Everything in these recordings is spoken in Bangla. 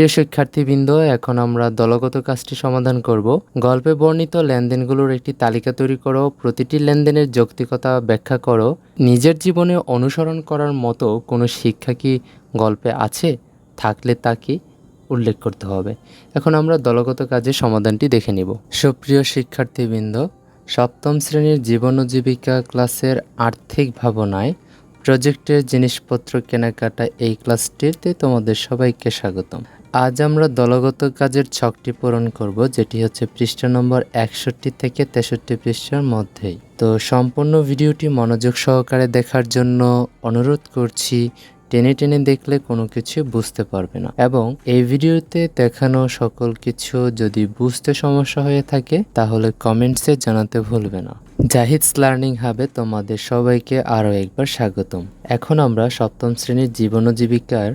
প্রিয় শিক্ষার্থীবৃন্দ, এখন আমরা দলগত কাজটি সমাধান করব। গল্পে বর্ণিত লেনদেনগুলোর একটি তালিকা তৈরি করো, প্রতিটি লেনদেনের যৌক্তিকতা ব্যাখ্যা করো। নিজের জীবনে অনুসরণ করার মতো কোনো শিক্ষা কি গল্পে আছে? থাকলে তা কি উল্লেখ করতে হবে? এখন আমরা দলগত কাজের সমাধানটি দেখে নিব। সুপ্রিয় শিক্ষার্থীবৃন্দ, সপ্তম শ্রেণির জীবন ও জীবিকা ক্লাসের আর্থিক ভাবনায় প্রজেক্টের জিনিসপত্র কেনাকাটা এই ক্লাসটিতে তোমাদের সবাইকে স্বাগতম। আজ আমরা দলগত কাজের ছকটি পূরণ করব, যেটি হচ্ছে পৃষ্ঠা নম্বর একষট্টি থেকে তেষট্টি পৃষ্ঠার মধ্যেই। তো সম্পূর্ণ ভিডিওটি মনোযোগ সহকারে দেখার জন্য অনুরোধ করছি, টেনে টেনে দেখলে কোনো কিছু বুঝতে পারবে না। এবং এই ভিডিওতে দেখানো সকল কিছু যদি বুঝতে সমস্যা হয়ে থাকে, তাহলে কমেন্টসে জানাতে ভুলবে না। জাহিদস লার্নিং হাবে তোমাদের সবাইকে আরও একবার স্বাগতম। এখন আমরা সপ্তম শ্রেণির জীবন জীবিকার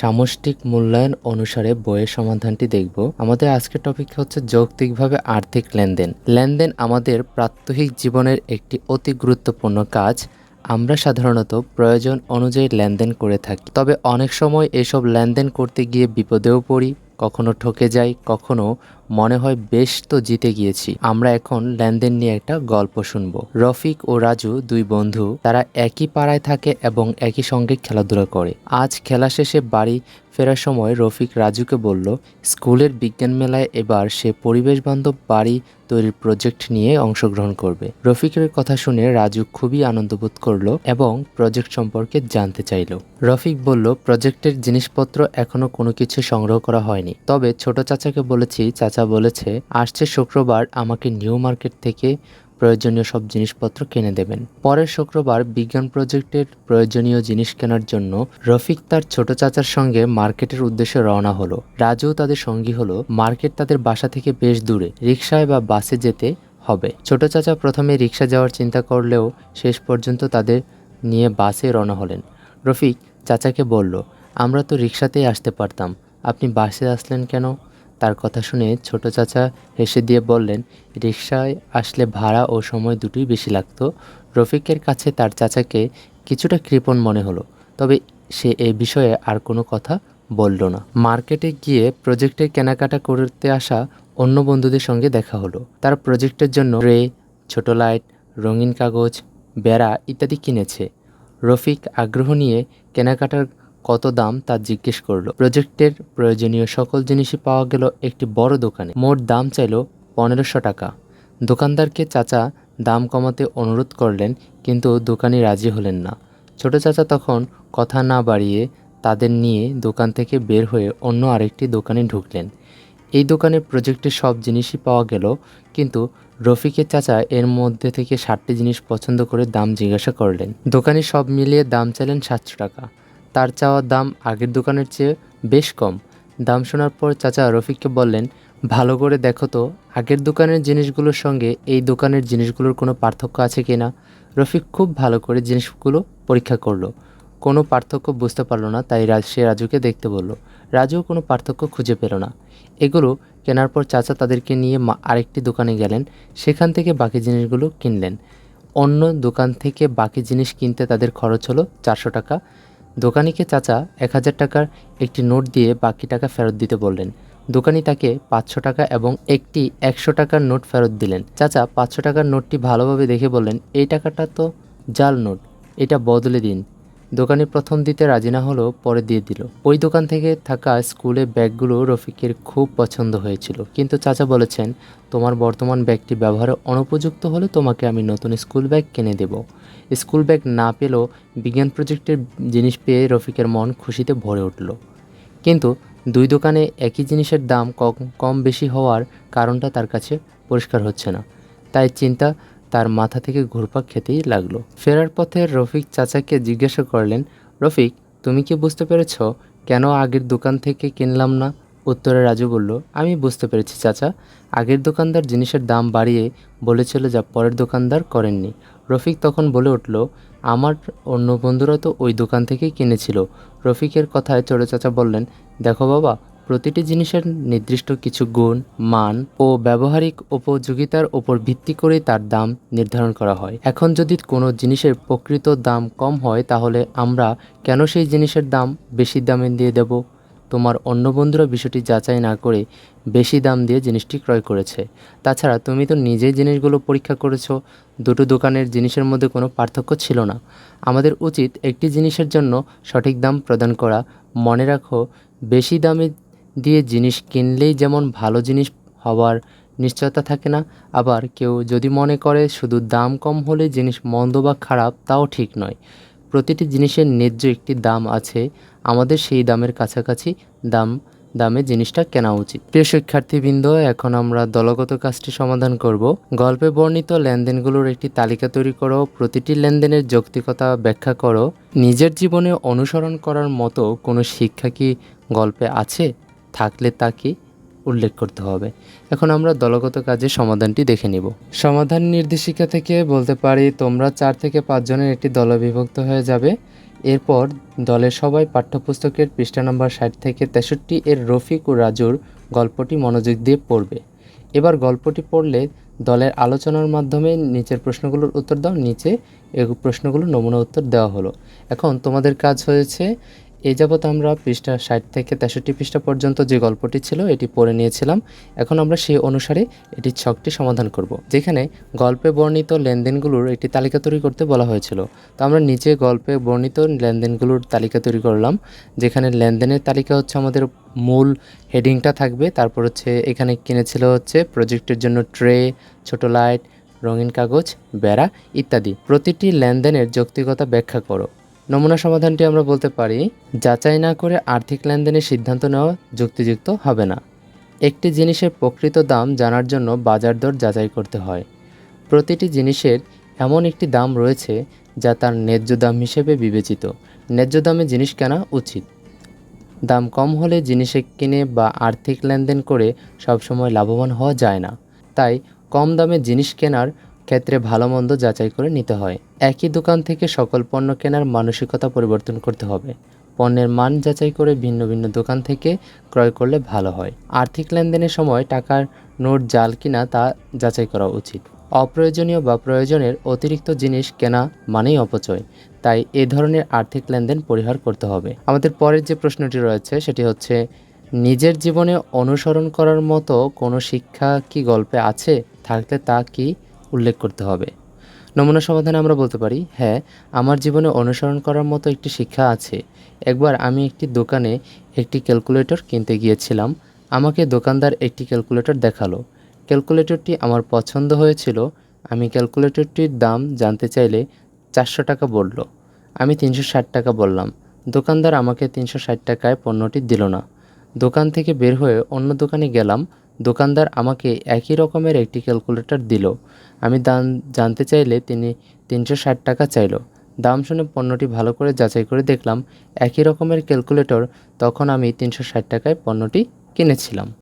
সামষ্টিক মূল্যায়ন অনুসারে বইয়ের সমাধানটি দেখব। আমাদের আজকের টপিক হচ্ছে যৌক্তিকভাবে আর্থিক লেনদেন। লেনদেন আমাদের প্রাত্যহিক জীবনের একটি অতি গুরুত্বপূর্ণ কাজ। আমরা সাধারণত প্রয়োজন অনুযায়ী লেনদেন করে থাকি। তবে অনেক সময় এসব লেনদেন করতে গিয়ে বিপদেও পড়ি, কখনো ঠকে যাই, কখনো মনে হয় বেশ তো জিতে গিয়েছি। আমরা এখন লেনদেন নিয়ে একটা গল্প শুনব। রফিক ও রাজু দুই বন্ধু, তারা একই পাড়ায় থাকে এবং একই সঙ্গে খেলাধুলা করে। আজ খেলা শেষে বাড়ি ফেরার সময় রফিক রাজুকে বলল, স্কুলের বিজ্ঞান মেলায় এবার সে পরিবেশ বান্ধব বাড়ি তৈরির প্রজেক্ট নিয়ে অংশগ্রহণ করবে। রফিকের কথা শুনে রাজু খুবই আনন্দ বোধ করল এবং প্রজেক্ট সম্পর্কে জানতে চাইল। রফিক বলল, প্রজেক্টের জিনিসপত্র এখনও কোনো কিছু সংগ্রহ করা হয়নি। তবে ছোট চাচাকে বলেছি, চাচা বলেছে, আসছে শুক্রবার, আমাকে নিউ মার্কেট থেকে প্রয়োজনীয় সব জিনিসপত্র কিনে দেবেন। পরের শুক্রবার বিজ্ঞান প্রজেক্টের প্রয়োজনীয় জিনিস কেনার জন্য রফিক তার ছোট চাচার সঙ্গে মার্কেটের উদ্দেশ্যে রওনা হলো। রাজু তাদের সঙ্গী হলো। মার্কেট তাদের বাসা থেকে বেশ দূরে রিক্সায় বা বাসে যেতে হবে। ছোট চাচা প্রথমে রিক্সা যাওয়ার চিন্তা করলেও শেষ পর্যন্ত তাদের নিয়ে বাসে রওনা হলেন। রফিক চাচাকে বলল, আমরা তো রিক্সাতেই আসতে পারতাম। আপনি বাসে আসলেন কেন? তার কথা শুনে ছোট চাচা হেসে দিয়ে বললেন, রিকশায় আসলে ভাড়া ও সময় দুটোই বেশি লাগতো। রফিকের কাছে তার চাচাকে কিছুটা কৃপণ মনে হলো, তবে সে এ বিষয়ে আর কোনো কথা বলল না। মার্কেটে গিয়ে প্রজেক্টের কেনাকাটা করতে আসা অন্য বন্ধুদের সঙ্গে দেখা হলো। তার প্রজেক্টের জন্য রে ছোট লাইট, রঙিন কাগজ, বেড়া ইত্যাদি কিনেছে। রফিক আগ্রহ নিয়ে কেনাকাটার কত দাম তা জিজ্ঞেস করল। প্রজেক্টের প্রয়োজনীয় সকল জিনিসই পাওয়া গেল একটি বড় দোকানে। মোট দাম চাইলো পনেরোশো টাকা। দোকানদারকে চাচা দাম কমাতে অনুরোধ করলেন, কিন্তু দোকানি রাজি হলেন না। ছোট চাচা তখন কথা না বাড়িয়ে তাদের নিয়ে দোকান থেকে বের হয়ে অন্য আরেকটি দোকানে ঢুকলেন। এই দোকানে প্রজেক্টের সব জিনিসই পাওয়া গেল, কিন্তু রফিকের চাচা এর মধ্যে থেকে ষাটটি জিনিস পছন্দ করে দাম জিজ্ঞাসা করলেন। দোকানে সব মিলিয়ে দাম চাইলেন সাতশো টাকা। তার চাওয়া দাম আগের দোকানের চেয়ে বেশ কম। দাম শোনার পর চাচা রফিককে বললেন, ভালো করে দেখো তো, আগের দোকানের জিনিসগুলোর সঙ্গে এই দোকানের জিনিসগুলোর কোনো পার্থক্য আছে কি না? রফিক খুব ভালো করে জিনিসগুলো পরীক্ষা করল। কোনো পার্থক্য বুঝতে পারল না, তাই রাজ সে রাজুকে দেখতে বলল, রাজুও কোনো পার্থক্য খুঁজে পেল না। এগুলো কেনার পর চাচা তাদেরকে নিয়ে আরেকটি দোকানে গেলেন, সেখান থেকে বাকি জিনিসগুলো কিনলেন। অন্য দোকান থেকে বাকি জিনিস কিনতে তাদের খরচ হলো চারশো টাকা। দোকানিকে চাচা এক হাজার টাকার একটি নোট দিয়ে বাকি টাকা ফেরত দিতে বললেন। দোকানি তাকে পাঁচশো টাকা এবং একটি একশো টাকার নোট ফেরত দিলেন। চাচা পাঁচশো টাকার নোটটি ভালোভাবে দেখে বললেন, এই টাকাটা তো জাল নোট, এটা বদলে দিন। দোকানি প্রথম দিতে রাজি না হলেও পরে দিয়ে দিল। ওই দোকান থেকে থাকা স্কুলে ব্যাগগুলো রফিকের খুব পছন্দ হয়েছিল। কিন্তু চাচা বলেছেন, তোমার বর্তমান ব্যাগটি ব্যবহারে অনুপযুক্ত হলে তোমাকে আমি নতুন স্কুল ব্যাগ কিনে দেব। স্কুল ব্যাগ না পেলেও বিজ্ঞান প্রজেক্টের জিনিস পেয়ে রফিকের মন খুশিতে ভরে উঠল। কিন্তু দুই দোকানে একই জিনিসের দাম কম কম বেশি হওয়ার কারণটা তার কাছে পরিষ্কার হচ্ছে না। তাই চিন্তা তার মাথা থেকে ঘুরপাক খেতেই লাগল। ফেরার পথে রফিক চাচাকে জিজ্ঞাসা করলেন, রফিক, তুমি কি বুঝতে পেরেছ কেন আগের দোকান থেকে কিনলাম না? উত্তরে রাজু বলল, আমি বুঝতে পেরেছি চাচা। আগের দোকানদার জিনিসের দাম বাড়িয়ে বলেছিল যা পরের দোকানদার করেননি। রফিক তখন বলে উঠল, আমার অন্য বন্ধুরা তো ওই দোকান থেকেই কিনেছিল। রফিকের কথায় ছোট চাচা বললেন, দেখো বাবা প্রতিটি জিনিসের নির্দিষ্ট কিছু গুণ, মান ও ব্যবহারিক উপযোগিতার উপর ভিত্তি করে তার দাম নির্ধারণ করা হয়। এখন যদি কোনো জিনিসের প্রকৃত দাম কম হয়, তাহলে আমরা কেন সেই জিনিসের দাম বেশি দামে দিয়ে দেব? তোমার অন্য বন্ধুরা বিষয়টি যাচাই না করে বেশি দাম দিয়ে জিনিসটি ক্রয় করেছে। তাছাড়া তুমি তো নিজেই জিনিসগুলো পরীক্ষা করেছ, দুটো দোকানের জিনিসের মধ্যে কোনো পার্থক্য ছিল না। আমাদের উচিত একটি জিনিসের জন্য সঠিক দাম প্রদান করা। মনে রাখো, বেশি দামে দিয়ে জিনিস কিনলেই যেমন ভালো জিনিস হওয়ার নিশ্চয়তা থাকে না, আবার কেউ যদি মনে করে শুধু দাম কম হলে জিনিস মন্দ বা খারাপ, তাও ঠিক নয়। প্রতিটি জিনিসের ন্যায্য একটি দাম আছে, আমাদের সেই দামের কাছাকাছি দাম, দামে জিনিসটা কেনা উচিত। প্রিয় শিক্ষার্থীবৃন্দ, এখন আমরা দলগত কাজটি সমাধান করব। গল্পে বর্ণিত লেনদেনগুলোর একটি তালিকা তৈরি করো, প্রতিটি লেনদেনের যৌক্তিকতা ব্যাখ্যা করো। নিজের জীবনে অনুসরণ করার মতো কোনো শিক্ষা কি গল্পে আছে? থাকলে তা কি উল্লেখ করতে হবে। এখন আমরা দলগত কাজের সমাধানটি দেখে নিব। সমাধান নির্দেশিকা থেকে বলতে পারি, তোমরা চার থেকে পাঁচজনের একটি দলে বিভক্ত হয়ে যাবে। এরপর দলের সবাই পাঠ্যপুস্তকের পৃষ্ঠা নম্বর ষাট থেকে তেষট্টি এর রফিক ও রাজুর গল্পটি মনোযোগ দিয়ে পড়বে। এবার গল্পটি পড়লে দলের আলোচনার মাধ্যমে নিচের প্রশ্নগুলোর উত্তর দাও, নিচে প্রশ্নগুলোর নমুনা উত্তর দেওয়া হলো। এখন তোমাদের কাজ হয়েছে এ যাবৎ আমরা পৃষ্ঠা ষাট থেকে তেষট্টি পৃষ্ঠা পর্যন্ত যে গল্পটি ছিল এটি পড়ে নিয়েছিলাম। এখন আমরা সেই অনুসারে এটি ছকটি সমাধান করব। যেখানে গল্পে বর্ণিত লেনদেনগুলোর একটি তালিকা তৈরি করতে বলা হয়েছিল। তো আমরা নিচে গল্পে বর্ণিত লেনদেনগুলোর তালিকা তৈরি করলাম। যেখানে লেনদেনের তালিকা হচ্ছে আমাদের মূল হেডিংটা থাকবে। তারপর হচ্ছে এখানে কিনেছিল হচ্ছে প্রজেক্টের জন্য ট্রে, ছোট লাইট, রঙিন কাগজ, বেড়া ইত্যাদি। প্রতিটি লেনদেনের যৌক্তিকতা ব্যাখ্যা করো। নমুনা সমাধানটি আমরা বলতে পারি, যাচাই না করে আর্থিক লেনদেনের সিদ্ধান্ত নেওয়া যুক্তিযুক্ত হবে না। একটি জিনিসের প্রকৃত দাম জানার জন্য বাজার দর যাচাই করতে হয়। প্রতিটি জিনিসের এমন একটি দাম রয়েছে যা তার ন্যায্য দাম হিসেবে বিবেচিত। ন্যায্য দামে জিনিস কেনা উচিত। দাম কম হলে জিনিসে কিনে বা আর্থিক লেনদেন করে সবসময় লাভবান হওয়া যায় না। তাই কম দামে জিনিস কেনার ক্ষেত্রে ভালো মন্দ যাচাই করে নিতে হয়। একই দোকান থেকে সকল পণ্য কেনার মানসিকতা পরিবর্তন করতে হবে। পণ্যের মান যাচাই করে ভিন্ন ভিন্ন দোকান থেকে ক্রয় করলে ভালো হয়। আর্থিক লেনদেনের সময় টাকার নোট জাল কিনা তা যাচাই করা উচিত। অপ্রয়োজনীয় বা প্রয়োজনের অতিরিক্ত জিনিস কেনা মানেই অপচয়। তাই এ ধরনের আর্থিক লেনদেন পরিহার করতে হবে। আমাদের পরের যে প্রশ্নটি রয়েছে, সেটি হচ্ছে, নিজের জীবনে অনুসরণ করার মতো কোনো শিক্ষা কি গল্পে আছে? থাকলে তা কি উল্লেখ করতে হবে। নমুনা সমাধানে আমরা বলতে পারি হ্যাঁ আমার জীবনে অনুসরণ করার মতো একটি শিক্ষা আছে। একবার আমি একটি দোকানে একটি ক্যালকুলেটর কিনতে গিয়েছিলাম। আমাকে দোকানদার একটি ক্যালকুলেটর দেখাল। ক্যালকুলেটরটি আমার পছন্দ হয়েছিল। আমি ক্যালকুলেটরটির দাম জানতে চাইলে চারশো টাকা বলল। আমি তিনশো ষাট টাকা বললাম। দোকানদার আমাকে তিনশো ষাট টাকায় পণ্যটি দিল না। দোকান থেকে বের হয়ে অন্য দোকানে গেলাম। দোকানদার আমাকে একই রকমের একটি ক্যালকুলেটর দিল। আমি দাম জানতে চাইলে তিনি তিনশো ষাট টাকা চাইল। দাম শুনে পণ্যটি ভালো করে যাচাই করে দেখলাম, একই রকমের ক্যালকুলেটর। তখন আমি তিনশো ষাট টাকায় পণ্যটি কিনেছিলাম।